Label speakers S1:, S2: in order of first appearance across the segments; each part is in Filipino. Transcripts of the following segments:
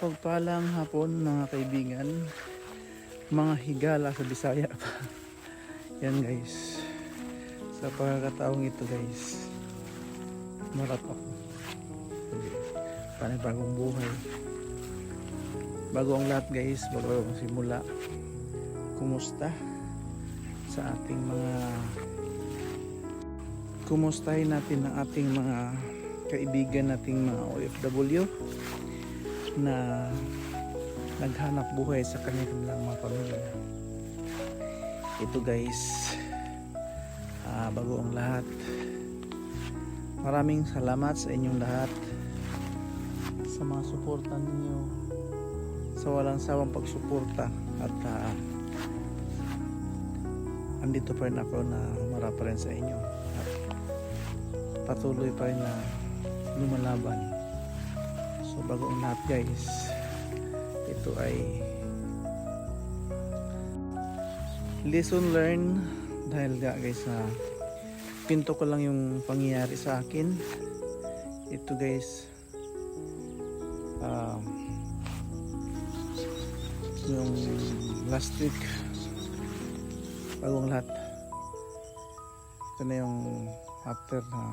S1: Mapagpalang hapon mga kaibigan. Mga higala sa Bisaya pa. Yan guys. Sa pagkakataong ito guys. Marap ako. Panibagong buhay. Bago ang lahat guys. Bago ang simula. Kumusta? Sa ating mga kumustahin natin ang ating mga kaibigan nating mga OFW na naghanap buhay sa kanilang mga pamilya. Ito guys, ah, bago ang lahat, maraming salamat sa inyong lahat sa mga suporta ninyo sa walang sawang pagsuporta at ah, andito pa rin ako na marap pa rin sa inyo at patuloy pa rin na lumalaban so bago ang lahat guys. Ito ay lesson learned dahil nga guys na pinto ko lang yung pangyayari sa akin. Ito guys um, yung last week bagong lahat. Ito na yung after ng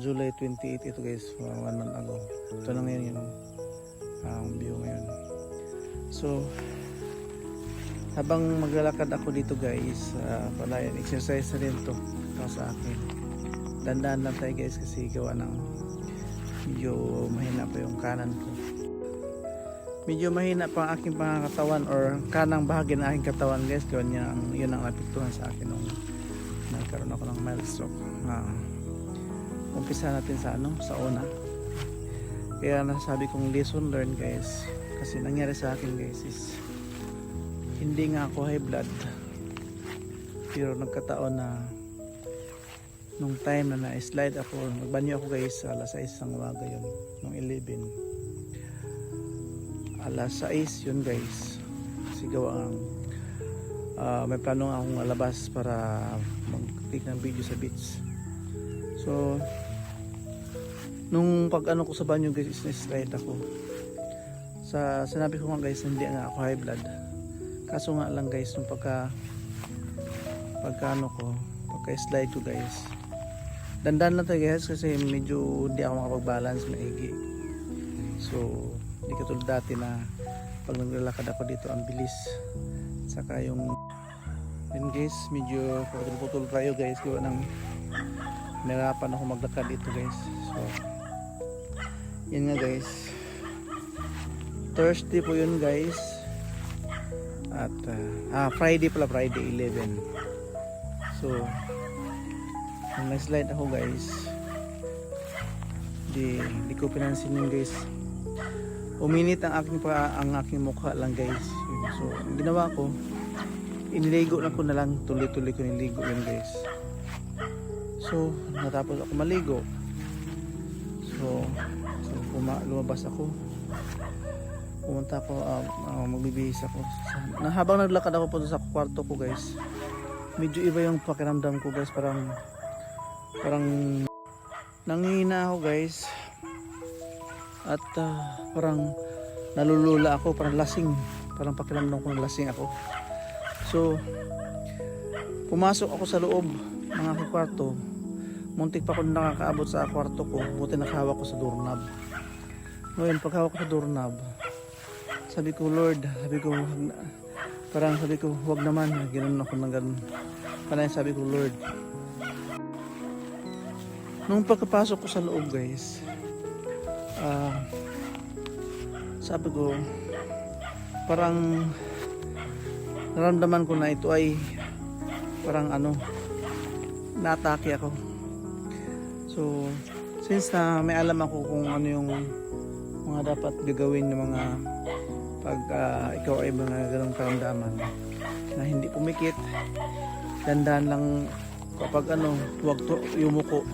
S1: July 28 ito guys. Uh, one month ago. Ito na ngayon yung um, view ngayon. So habang maglalakad ako dito guys uh, palayan exercise na rin to para sa akin. Dandaan lang tayo guys kasi gawa ng medyo mahina pa yung kanan ko. Medyo mahina pa ang aking pangakatawan or kanang bahagi ng aking katawan guys. Niya ang, yun ang napiktuhan sa akin nung nagkaroon ako ng mild stroke. Uh, umpisa natin sa ano sa una. Kaya nasabi kong lesson learned guys. Kasi nangyari sa akin guys is hindi nga ako high blood. Pero nagkataon na nung time na na-slide ako nagbanyo ako guys alas 6 ng umaga yun nung 11 alas 6 yun guys. Sigaw ang ah, may plano akong labas para mag-take ng video sa beach so nung pag ano ko sa banyo guys na-slide ako. Sa sinabi ko nga guys hindi nga ako high blood. Kaso nga lang guys nung pagka pagka ano ko pagka slide ko guys. Dandan lang tayo guys kasi medyo hindi ako makapag-balance maigi. So hindi katulad dati na pag naglalakad ako dito ang bilis. Saka yung yun guys medyo putol-putol tayo guys gawa ng nahirapan ako maglakad dito guys. So yun nga guys. Thursday po yun guys. At ah, ah, Friday pala Friday 11 so nung na-slide ako guys. Di, di ko pinansin yun guys. Uminit ang aking pa ang aking mukha lang guys. So ginawa ko iniligo lang ko na lang. Tuloy-tuloy ko niligo yun guys so natapos ako maligo. So, so lumabas ako. Pumunta ako uh, uh, magbibihis ako. Na habang naglakad ako po sa kwarto ko guys medyo iba yung pakiramdam ko guys. Parang parang nangihina ako guys. At ah, parang nalulula ako parang lasing. Parang pakiramdam ko lasing ako. So pumasok ako sa loob ng aking kwarto muntik pa ako nakakaabot sa kwarto ko. Buti nakahawak ko sa doorknob. Ngayon paghawak ko sa doorknob sabi ko Lord sabi ko parang sabi ko wag naman. Ganoon ako ng ganun. Parang sabi ko Lord. Nung pagkapasok ko sa loob guys ah sabi ko parang naramdaman ko na ito ay parang ano natake ako so since na may alam ako kung ano yung mga dapat gagawin ng mga pag ah, ikaw ay mga ganong karamdaman na hindi pumikit dandan lang kapag ano huwag to yumuko.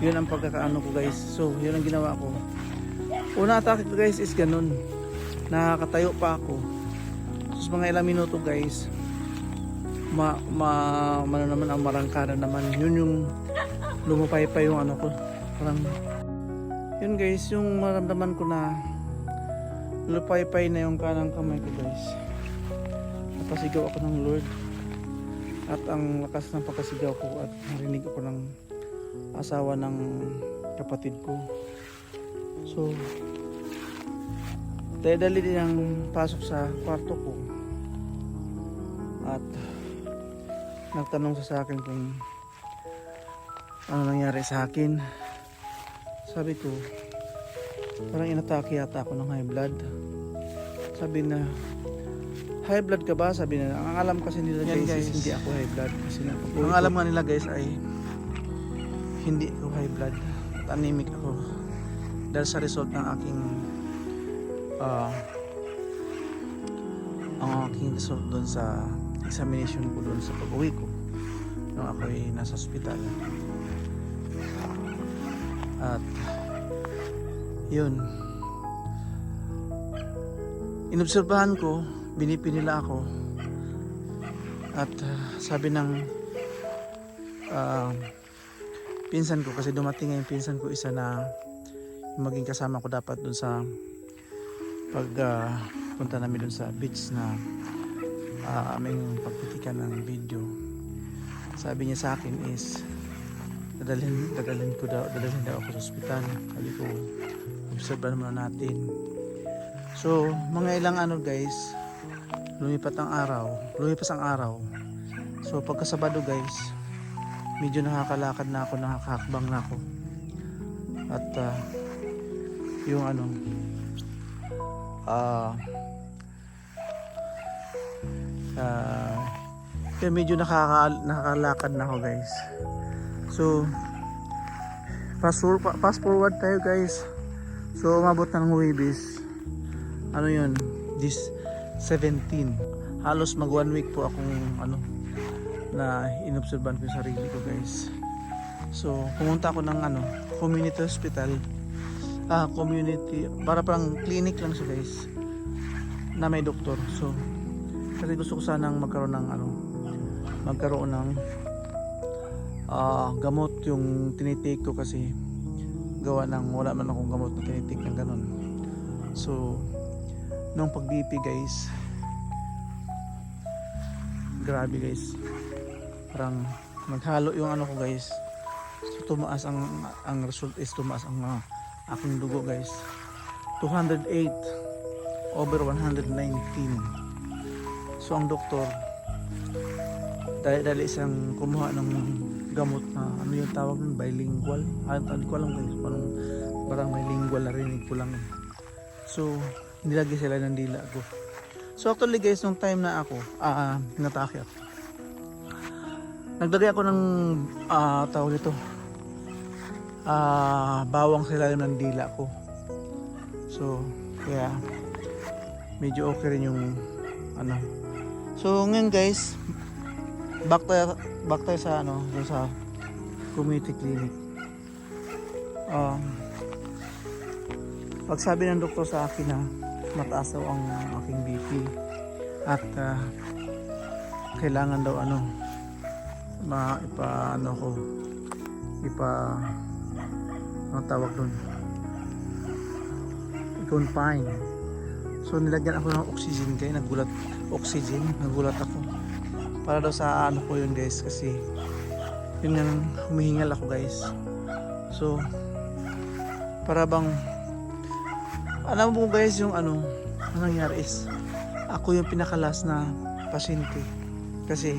S1: Yun ang pagkakaano ko guys. So yun ang ginawa ko. Una atake ko guys is ganun. Nakakatayo pa ako. So mga ilang minuto guys ma, ma ano naman ang marangkada naman. Yun yung lumupay pa yung ano ko. Parang yun guys yung maramdaman ko na lupay-pay na yung kanang kamay ko guys. Napasigaw ako ng Lord. At ang lakas ng pagkasigaw ko at narinig ako ng asawa ng kapatid ko. So dali din ang pasok sa kwarto ko. At nagtanong sa akin kung ano nangyari sa akin sabi ko parang inatake yata ako ng high blood. Sabi na high blood ka ba? Sabi na ang alam kasi nila
S2: Yan,
S1: guys, is
S2: guys.
S1: hindi ako high blood kasi na, ang alam nga nila guys ay hindi ako high blood. At anemic ako. Dahil sa result ng aking ah ang aking result doon sa examination ko doon sa pag-uwi ko nung ako ay nasa ospital at yun. Inobserbahan ko binipi nila ako. At ah, sabi ng ah, pinsan ko kasi dumating nga yung pinsan ko isa na yung maging kasama ko dapat dun sa pag ah, punta namin dun sa beach na ah, aming pagpitikan ng video. Sabi niya sa akin is dadalhin, dadalhin ko daw dadalhin daw ako sa ospital. Sabi ko obserbahan muna natin. So mga ilang ano guys lumipat ang araw lumipas ang araw. So pagka Sabado guys medyo nakakalakad na ako nakakakbang na ako. At ah, yung ano ah ah kaya medyo nakaka, nakakalakad na ako guys so fast forward, fast forward tayo guys. So umabot ng Huwebes. Ano yun? This 17 halos mag one week po akong ano na inobserban ko yung sarili ko guys. So pumunta ako ng ano community hospital. Ah community para parang clinic lang siya guys na may doktor. So kasi gusto ko sanang magkaroon ng ano magkaroon ng ah, gamot yung tinitake ko kasi gawa ng wala man akong gamot na tinitake ng ganun. So nung pag BP guys grabe guys. Parang naghalo yung ano ko guys. So tumaas ang ang result is tumaas ang ah, aking dugo guys. 208 over 119 so ang doktor dali dali isang kumuha ng gamot na ano yung tawag nun bilingual? Ah, hindi ko alam guys. Parang parang may lingual na rinig ko lang. So nilagay sila ng dila ko. So actually guys nung time na ako ah natake ako. Naglagay ako ng ah tawag ito ah bawang sa ilalim ng dila ko. So kaya medyo okay rin yung ano. So ngayon guys back tayo back tayo sa ano dun sa community clinic. Um pag sabi ng doktor sa akin na mataas daw ang aking BP at ah, kailangan daw ano ma ipa ano ko ipa ano tawag doon confine so nilagyan ako ng oxygen kaya nagulat oxygen nagulat ako para daw sa ano ko yun guys kasi yun nga humihingal ako guys. So para bang alam mo guys yung ano ang nangyari is ako yung pinakalas na pasyente. Kasi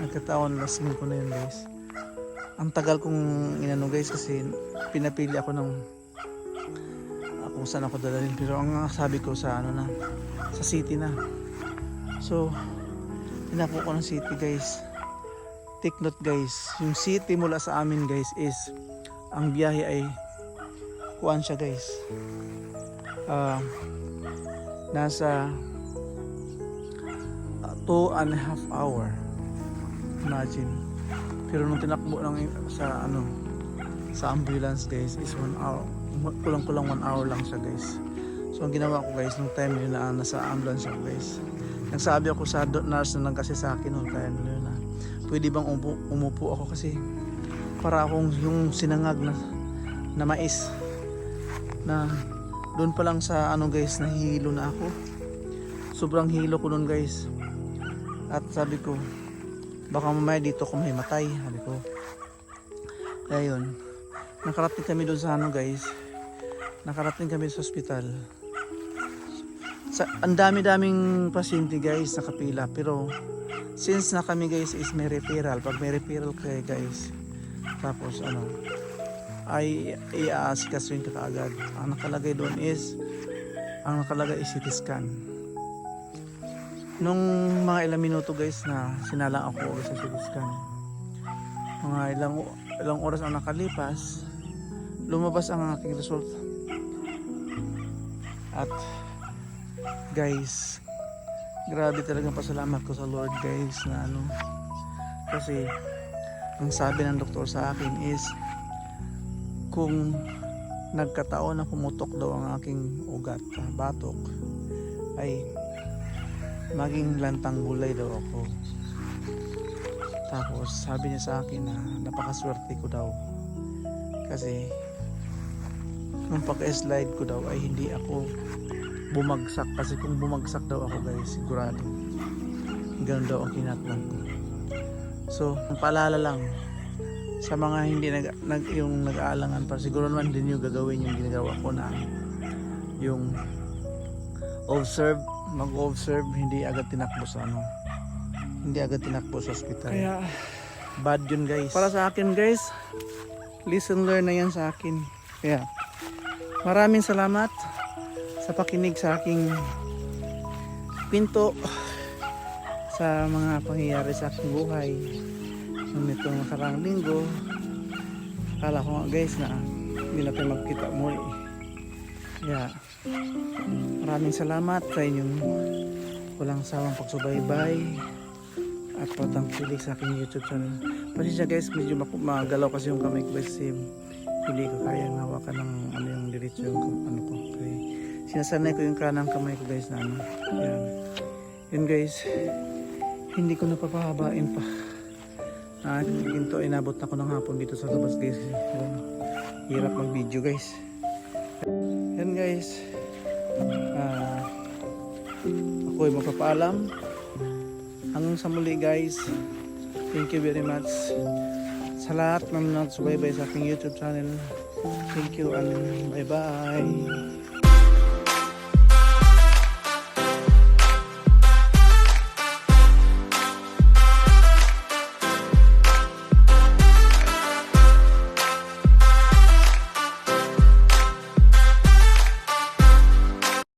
S1: nagkataon lasing ko na yun guys. Ang tagal kong inano guys kasi pinapili ako ng ah, kung saan ako dadalhin. Pero ang sabi ko sa ano na sa city na. So inapo ko ng city guys. Take note guys. Yung city mula sa amin guys is ang biyahe ay kuan siya guys. Ah, nasa 2 and a half hour. Imagine. Pero nung tinakbo ng sa ano sa ambulance guys is 1 hour. Kulang kulang 1 hour lang siya guys. So ang ginawa ko guys nung time yun na nasa ambulance ako guys nagsabi ako sa nurse na lang kasi sa akin time na yun na pwede bang umupo, umupo ako kasi para akong yung sinangag na na mais na Doon pa lang sa ano guys, nahihilo na ako. Sobrang hilo ko noon guys. At sabi ko, baka mamaya dito ako may matay. Sabi ko. Kaya yun, nakarating kami doon sa ano guys. Nakarating kami sa ospital. Sa, ang dami-daming pasyente guys nakapila pero since na kami guys is may referral pag may referral kayo guys tapos ano ay i-aasikasuin ka kaagad ang nakalagay doon is ang nakalagay is CT scan. Nung mga ilang minuto guys na sinala ako sa CT scan mga ilang ilang oras ang nakalipas lumabas ang aking result. At guys. Grabe talagang pasalamat ko sa Lord guys na ano. Kasi ang sabi ng doktor sa akin is kung nagkataon na pumutok daw ang aking ugat sa batok ay maging lantang bulay daw ako. Tapos sabi niya sa akin na napakaswerte ko daw. Kasi nung pagka-slide ko daw ay hindi ako bumagsak. Kasi kung bumagsak daw ako guys sigurado ganun daw ang kinatlan ko. So ang paalala lang sa mga hindi nag, nag yung nag-aalangan pa siguro naman din yung gagawin yung ginagawa ko na yung observe mag-observe hindi agad tinakbo sa ano. Hindi agad tinakbo sa ospital.
S2: Kaya
S1: bad yun guys. para sa akin guys listen learn na yan sa akin. Kaya maraming salamat sa pakinig sa aking pinto sa mga pangyayari sa aking buhay. Nung itong nakarang linggo kala ko nga guys na hindi na tayo magkita muli. Kaya maraming salamat sa inyong walang sawang pagsubaybay at patangkilik sa aking youtube channel. Pasensya guys medyo magalaw kasi yung kamay ko kasi hindi ko kaya hawakan ng ano yung diretso yung ano ko. Kaya sinasanay ko yung kanang kamay ko guys na ano. Yan. Yun guys hindi ko napapahabain pa. Ah ginto inabot na ko ng hapon dito sa labas guys. Yun. hirap mag video guys. Yan guys. Ah ako ay magpapaalam. Hanggang sa muli guys. Thank you very much. Sa lahat ng nagsubaybay sa aking youtube channel thank you and bye bye